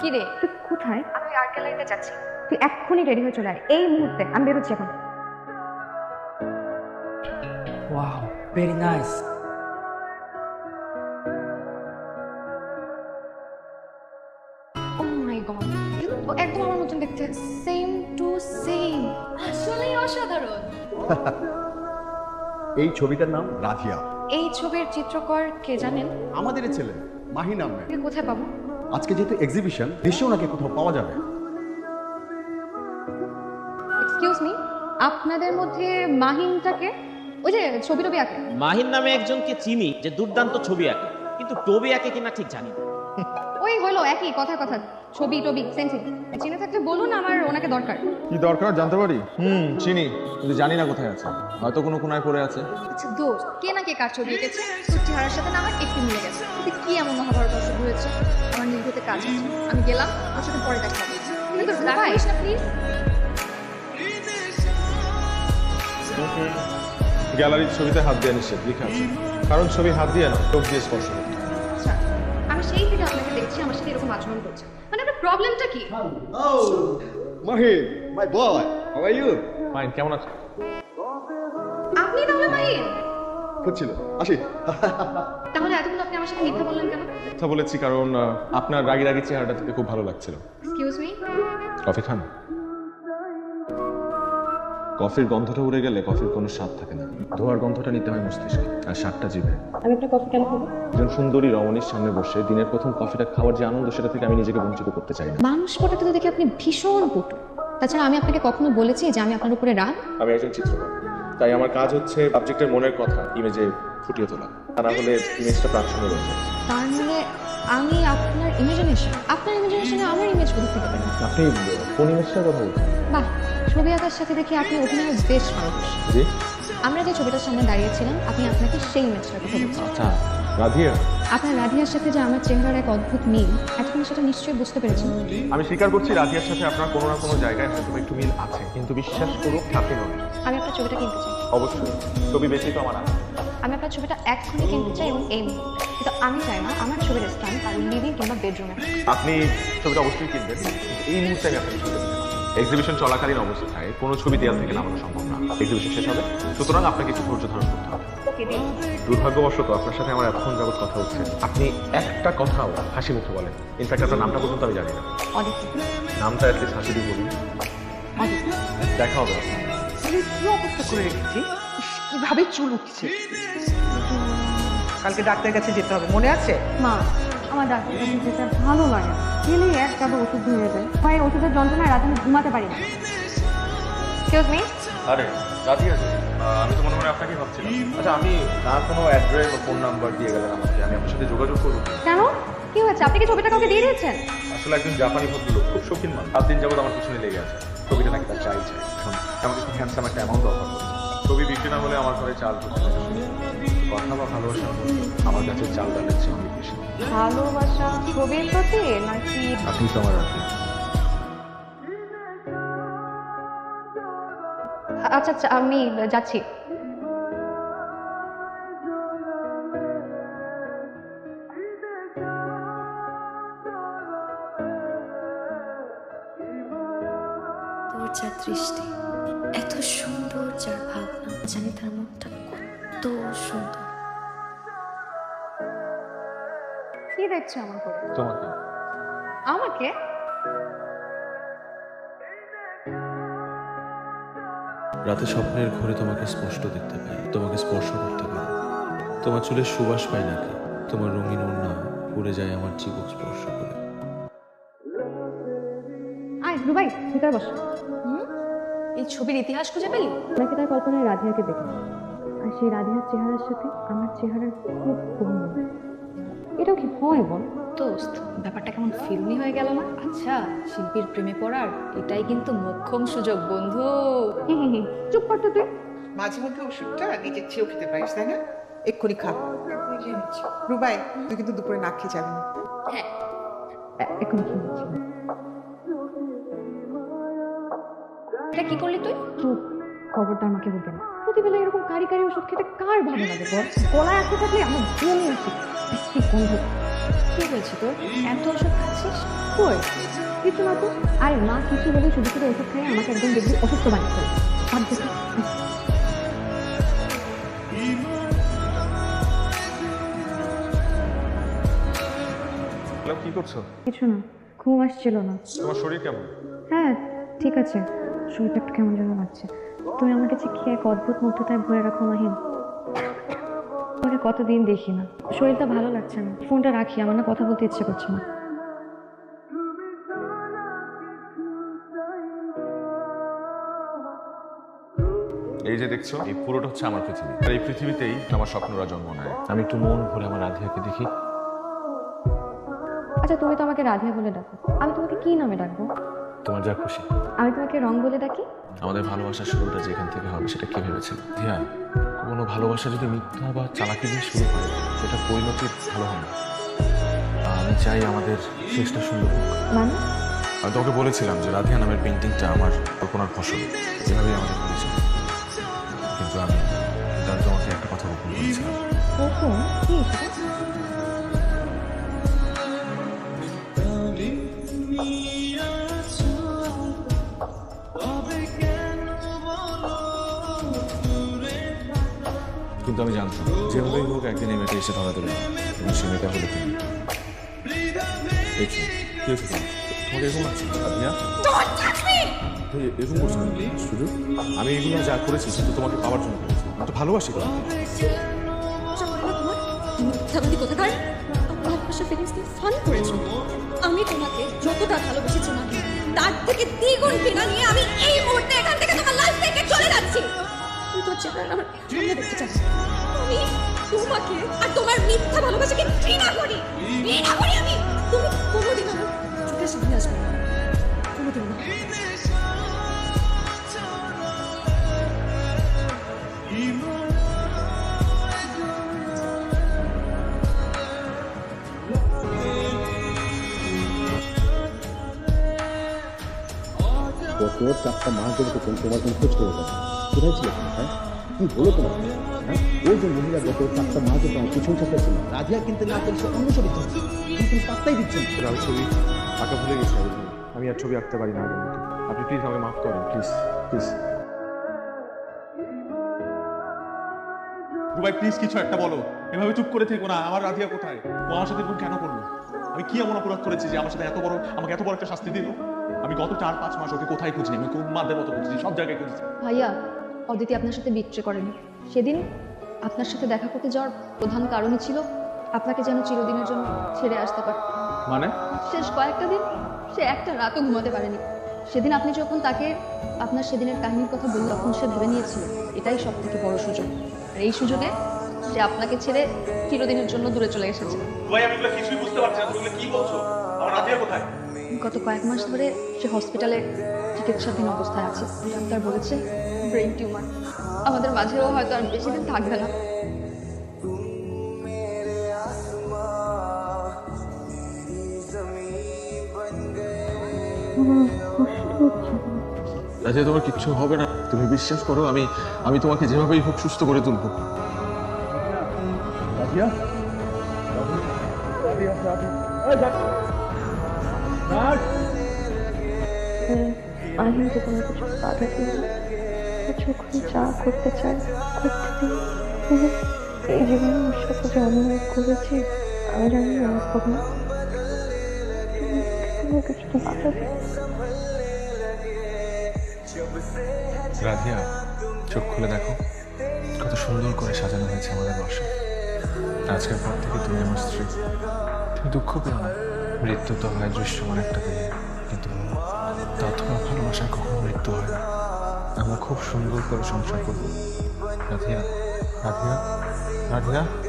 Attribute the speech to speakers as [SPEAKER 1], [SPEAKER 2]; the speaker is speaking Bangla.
[SPEAKER 1] কি রে
[SPEAKER 2] তুই কোথায়?
[SPEAKER 1] আমি আর্ট গ্যালারিতে যাচ্ছি।
[SPEAKER 2] তুই এক্ষুনি রেডি হয়ে চলে আয়। এই মুহূর্তে আমি বেরোচ্ছি এখন।
[SPEAKER 3] Wow very nice
[SPEAKER 1] oh my God একদম আমার মতন দেখতে। সেম টু সেম আসলেই অসাধারণ।
[SPEAKER 4] এই ছবিটার নাম রাধিয়া
[SPEAKER 1] এই ছবির চিত্রকর কে জানেন?
[SPEAKER 4] আমাদের ছেলে মাহি নামে
[SPEAKER 1] কোথায় পাবো?
[SPEAKER 4] আজকে যেহেতু এক্সিবিশন দেশেও নাকি কোথাও পাওয়া যাবে?
[SPEAKER 1] এক্সকিউজ মি আপনাদের মধ্যে মাহিনটাকে ওই যে ছবি টবি আঁকে?
[SPEAKER 5] মাহিন নামে একজনকে চিনি যে দুর্দান্ত ছবি আঁকে। কিন্তু টবি আঁকে কিনা ঠিক জানি না।
[SPEAKER 1] ওই হলো একই কথা কথা। ছবি টবি সেম চিনে থাকলে বলুন আমার ওনাকে দরকার।
[SPEAKER 6] কি দরকার? জানতে পারি। হুম চিনি। কিন্তু জানি না কোথায় আছে। হয়তো কোনো কোনায় পড়ে আছে।
[SPEAKER 1] আচ্ছা দোস্ত কে না কে কার ছবি এঁকেছে? তোর চেহারার সাথে না আমার একটু মিলে গেছে। তুই কি এমন মহাভারত অশুভ হয়েছে? আমার নির্ঘুতে কাজ আছে। আমি গেলাম ওর সাথে পরে দেখা হবে। কিন্তু রাগ না প্লিজ
[SPEAKER 6] গ্যালারির ছবিতে হাত দিয়ে নিষেধ লিখে আছে। কারণ ছবি হাত দিয়ে না চোখ দিয়ে স্পর্শ করতে।
[SPEAKER 1] প্রবলেমটা কি?
[SPEAKER 4] Mahi my boy how are you
[SPEAKER 6] fine কেমন আছো?
[SPEAKER 1] আপনি তাহলে মাহিন?
[SPEAKER 4] হচ্ছিল আসি।
[SPEAKER 1] তাহলে এতক্ষণ আপনি আমার সাথে মিথ্যা বললেন কেন?
[SPEAKER 6] কথা বলেছি কারণ আহ, আপনার রাগি রাগি চেহারাটা থেকে খুব ভালো লাগছিল।
[SPEAKER 1] এক্সকিউজ মি
[SPEAKER 6] কফি খান? কফির গন্ধটা উড়ে গেলে কফির কোনো স্বাদ থাকে না। ধোয়ার গন্ধটা নিতে হয় মস্তিষ্কে আর স্বাদটা জিভে।
[SPEAKER 2] আমি আপনার কফি কেন খাব?
[SPEAKER 6] একজন সুন্দরী রমণীর সামনে বসে দিনের প্রথম কফিটা খাওয়ার যে আনন্দ সেটা থেকে আমি নিজেকে বঞ্চিত করতে চাই না।
[SPEAKER 1] মানুষ পটাতে তো দেখি আপনি ভীষণ পটু তাছাড়া আমি আপনাকে কখনো বলেছি যে আমি আপনার উপরে রাগ?
[SPEAKER 6] আমি একজন চিত্রকর। তাই আমার কাজ হচ্ছে সাবজেক্টের মনের কথা ইমেজে ফুটিয়ে তোলা। তা না হলে ইমেজটা প্রাণশূন্য রয়ে যায়।
[SPEAKER 1] তার মানে আমি আপনার ইমাজিনেশন আপনার ইমাজিনেশনে আমার ইমেজ কোথা থেকে পেলেন
[SPEAKER 6] আপনি কোন ইমেজটার কথা বলছেন?
[SPEAKER 1] বাহ ছবি আঁকার সাথে দেখি আপনি অভিনয়ে বেশ পারদর্শী
[SPEAKER 6] জি।
[SPEAKER 1] আমরা যে ছবিটার সামনে দাঁড়িয়েছিলাম আপনি আপনাকে সেই ইমেজটার কথা বলছেন।
[SPEAKER 6] আচ্ছা রাধিয়া।
[SPEAKER 1] আপনার রাধিয়ার সাথে যে আমার চেহারার এক অদ্ভুত মিল এখন সেটা নিশ্চয়ই বুঝতে পেরেছেন।
[SPEAKER 6] আমি স্বীকার করছি রাধিয়ার সাথে আপনার কোনো না কোনো জায়গায় হয়তো একটু মিল আছে কিন্তু বিশ্বাস করুন আপনি নন
[SPEAKER 1] আমি আপনার ছবিটা কিনতে চাই।
[SPEAKER 6] অবশ্যই ছবি বেশি তো আমার
[SPEAKER 1] আমি আপনার ছবিটা এক্ষুনি কিনতে চাই এবং এই মুহূর্তে। কিন্তু আমি চাই না আমার ছবির স্থান কারও লিভিং কিংবা বেডরুমে
[SPEAKER 6] আপনি ছবিটা অবশ্যই কিনবেন। এই মুহূর্তে আমি আপনাকে ছবি এক্সিবিশন চলাকালীন অবস্থায় কোনো ছবি দেওয়াল থেকে নামানো সম্ভব না। এক্সিবিশন শেষ হবে। সুতরাং আপনাকে একটু ধৈর্য ধারণ করতে হবে। দুর্ভাগ্যবশত আপনার সাথে আমার এতক্ষণ যাবত কথা হচ্ছে। আপনি একটা কথাও হাসি মুখে বলেন। ইনফ্যাক্ট আপনার নামটা পর্যন্ত আমি জানি না। নামটা অ্যাটলিস্ট হাসি দিয়ে
[SPEAKER 1] অদিতি।
[SPEAKER 6] দেখা হবে।
[SPEAKER 7] করে রেখেছি। কীভাবে চুল উঠছে কালকে ডাক্তারের কাছে যেতে হবে। মনে আছে?
[SPEAKER 2] মা আমার ডাক্তার কাছে যেতে ভালো লাগে। না গেলে এক কাপে ওষুধ ধরে যায় ভাই ওষুধের যন্ত্রণায় রাতে আমি ঘুমাতে পারি না।
[SPEAKER 1] এক্সকিউজ মি
[SPEAKER 6] আরে রাজি আছে? আমি তো মনে মনে আপনাকে ভাবছিলাম। আচ্ছা আমি না কোনো অ্যাড্রেস বা ফোন নাম্বার দিয়ে গেলেন আমাকে আমি আপনার সাথে যোগাযোগ করব।
[SPEAKER 2] কেন? কি হয়েছে? আপনি কি ছবিটা কাউকে দিয়ে দিয়েছেন?
[SPEAKER 6] আসলে একজন জাপানি ভদ্রলোক খুব শৌখিন মানুষ। সাত দিন যাবত আমার পিছনে লেগে আছে। ছবিটা নাকি তার চাই চাই খুব হ্যান্ডসাম একটা অ্যামাউন্ট অফার করে ছবি বিক্রি না হলে আমার ঘরে চাল। কথা বা ভালোবাসা? আমার কাছে চাল ডালের চেয়ে অনেক বেশি।
[SPEAKER 2] ভালোবাসা কবির প্রতি নাকি
[SPEAKER 6] আপনি তো আমার রাখি
[SPEAKER 1] আচ্ছা আচ্ছা আমি যাচ্ছি।
[SPEAKER 8] জানি তার মনটা কত সুন্দর
[SPEAKER 1] কি দেখছ আমার করে
[SPEAKER 6] তোমাকে?
[SPEAKER 1] আমাকে?
[SPEAKER 9] রাতে স্বপ্নের ঘরে তোমাকে স্পষ্ট দেখতে পাই। তোমাকে স্পর্শ করতে পারি। তোমার চুলের সুবাস পাই নাকি তোমার রঙিন ওড়না উড়ে যায় আমার চিবুক স্পর্শ করে।
[SPEAKER 2] আয় রুবাই ভিতরে বস।
[SPEAKER 1] এই ছবির ইতিহাস খুঁজে পেলি?
[SPEAKER 2] নাকি তার কল্পনায় রাধিয়াকে দেখে আর সেই রাধিয়ার চেহারার সাথে আমার চেহারার খুব কম এটাও কি হয় বল?
[SPEAKER 1] দোস্ত ব্যাপারটা কেমন ফিল্মি হয়ে গেল না? আচ্ছা শিল্পীর প্রেমে পড়ার এটাই কিন্তু মোক্ষম সুযোগ বন্ধু।
[SPEAKER 2] চুপ কর তো তুই।
[SPEAKER 7] মাঝে মধ্যে ওষুধটা নিজের চেয়েও খেতে পারিস তাই না? এক্ষুনি খা। রুবাই তুই কিন্তু দুপুরে না খেয়ে যাবি
[SPEAKER 1] হ্যাঁ।
[SPEAKER 2] এখন কি
[SPEAKER 1] এটা কি করলি তুই?
[SPEAKER 2] চুপ খবরটা আমাকে বলবে না। প্রতিবেলা এরকম কারি কারি ওষুধ খেতে কার ভালো লাগে বল? গলায় আসতে থাকলে আমার বমি আসে বিশ্রী গন্ধ
[SPEAKER 8] কি হয়েছে তোর? এত ওষুধ খাচ্ছিস? কই? কিছু না তো। আরে মা কিছু বলে শুধু শুধু ওষুধ খাই আমাকে একদম দেখবি অসুস্থ বানিয়ে ফেলে। দেখি।
[SPEAKER 10] কি করছ?
[SPEAKER 8] কিছু না ঘুম আসছিল না।
[SPEAKER 10] তোমার শরীর কেমন?
[SPEAKER 8] হ্যাঁ ঠিক আছে। শরীরটা একটু কেমন যেন লাগছে। তুমি আমার কাছে কি এক অদ্ভুত মুগ্ধতায় ভরে রাখো মাহিম তোমাকে কতদিন দেখি না। শরীরটা ভালো লাগছে না। ফোনটা রাখি আমার না কথা বলতে ইচ্ছে করছে না।
[SPEAKER 10] এই যে দেখছ এই পুরোটা হচ্ছে আমার পৃথিবী। আর এই পৃথিবীতেই আমার স্বপ্নরা জন্ম নেয়।
[SPEAKER 6] আমি একটু মন ভরে আমার রাধিয়াকে দেখি।
[SPEAKER 8] আচ্ছা তুমি তো আমাকে রাধিয়া বলে ডাকো। আমি তোমাকে কি নামে ডাকবো?
[SPEAKER 6] তোমার যা খুশি।
[SPEAKER 8] আমি তোমাকে রং বলে ডাকি?
[SPEAKER 6] আমাদের ভালোবাসার শুরুটা যেখান থেকে হবে সেটা কে ভেবেছিল? ধিয়া কোনো ভালোবাসা যদি মিথ্যা বা চালাকি দিয়ে শুরু হয় সেটা পরিণতি ভালো হয় না। আমি চাই আমাদের শেষটা সুন্দর হোক।
[SPEAKER 8] মানে?
[SPEAKER 6] আমি তোমাকে বলেছিলাম যে রাধিয়া নামের পেন্টিংটা আমার কল্পনার ফসল। এভাবেই আমাদের পরিচয়। কিন্তু আমি আমি তোমাকে একটা কথা গোপন করেছিলাম। কিন্তু আমি জানতাম। যেভাবেই হোক একদিন এই মেয়েটা এসে ধরা দেবে, এবং সে মেয়েটা হলে তুমি এরকম লাগছে? শুধু? আমি এগুলো যা করেছি কিন্তু তোমাকে পাওয়ার জন্য করেছি। তো ভালোবাসি
[SPEAKER 2] মিথ্যাবাদী কোথাকার? ভালোবাসা ফিলিংস দিয়ে ফান করেছ। আমি তোমাকে যতটা ভালোবেসেছি না তার থেকে দ্বিগুণ ঘৃণা নিয়ে আমি এই মুহূর্তে এখান থেকে তোমার লাইফ থেকে চলে যাচ্ছি। তুমি তোমার চেহারা আমার সামনে আমি তোমাকে আর তোমার মিথ্যা ভালোবাসাকে ঘৃণা করি। ঘৃণা করি আমি। তুমি কোনোদিন আমার চোখের আসবে না। কোনোদিন
[SPEAKER 4] গত চারটা মাস ধরে তো তোমার কোনো খোঁজ করে কোথায় ছিল হ্যাঁ কি হলো তোমার হ্যাঁ? ওই যে মহিলা গত চারটা মাস ধরে তোমার পিছন চাপতে ছিল রাজিয়া কিনতে না পেরে সে অন্য ছবি তুলছে। তুমি পাত্তাই দিচ্ছেন
[SPEAKER 10] ছবি আঁকা ভুলে গেছি আমি আর ছবি আঁকতে পারি না আগের মতো। আপনি প্লিজ আমাকে মাফ করেন প্লিজ প্লিজ
[SPEAKER 11] রুবাই প্লিজ কিছু একটা বলো। এভাবে চুপ করে থেকো না আমার রাধিয়া কোথায়? ও আমার সাথে এরকম কেন করল? আমি কি এমন অপরাধ করেছি যে আমার সাথে এত বড় আমাকে এত বড় একটা শাস্তি দিল? আমি গত চার পাঁচ মাস ওকে কোথায় খুঁজিনি আমি কোন মাদের মতো খুঁজছি? সব জায়গায় খুঁজছি।
[SPEAKER 1] ভাইয়া অদিতি আপনার সাথে বিট্রে করেনি। সেদিন আপনার সাথে দেখা করতে যাওয়ার প্রধান কারণই ছিল আপনাকে যেন চিরদিনের জন্য ছেড়ে আসতে পারে।
[SPEAKER 10] মানে?
[SPEAKER 1] শেষ কয়েকটা দিন সে একটা রাতও ঘুমাতে পারেনি। সেদিন আপনি যখন তাকে আপনার সেদিনের কাহিনীর কথা বললেন তখন সে ভেবে নিয়েছিল এটাই সব থেকে বড় সুযোগ। আর এই সুযোগে সে আপনাকে ছেড়ে চিরদিনের জন্য দূরে চলে এসেছে।
[SPEAKER 11] রুবাই আমি কিছুই বুঝতে পারছি না তুমি কি বলছো? আমার রাধিয়া কোথায়?
[SPEAKER 1] গত কয়েক মাস ধরে সে হসপিটালে চিকিৎসাধীন অবস্থায় আছে। ডাক্তার বলেছে ব্রেন টিউমার আমাদের মাঝেও হয়তো আর বেশি দিন থাকবে না।
[SPEAKER 6] তোমার কিচ্ছু হবে না। তুমি বিশ্বাস করো আমি আমি তোমাকে যেভাবেই হোক সুস্থ করে তুলবো।
[SPEAKER 8] আমি যে কোনো কিছু বাধা দিই যখন যা করতে চায় করতে দিই এই জীবনে ওর সাথে যে অন্যায় করেছি আমি জানি
[SPEAKER 6] রাধিয়া, চোখ খুলে দেখো। কত সুন্দর করে সাজানো হয়েছে আমাদের বাসা। আজকের পর থেকে তুমি আমার স্ত্রী। তুমি দুঃখ পেও না। মৃত্যু তো হয় দৃশ্যমান একটা দিনে কিন্তু তথা ভালোবাসায় কখনো মৃত্যু হয় না। আমরা খুব সুন্দর করে সংসার করব। রাধিয়া রাধিয়া রাধিয়া।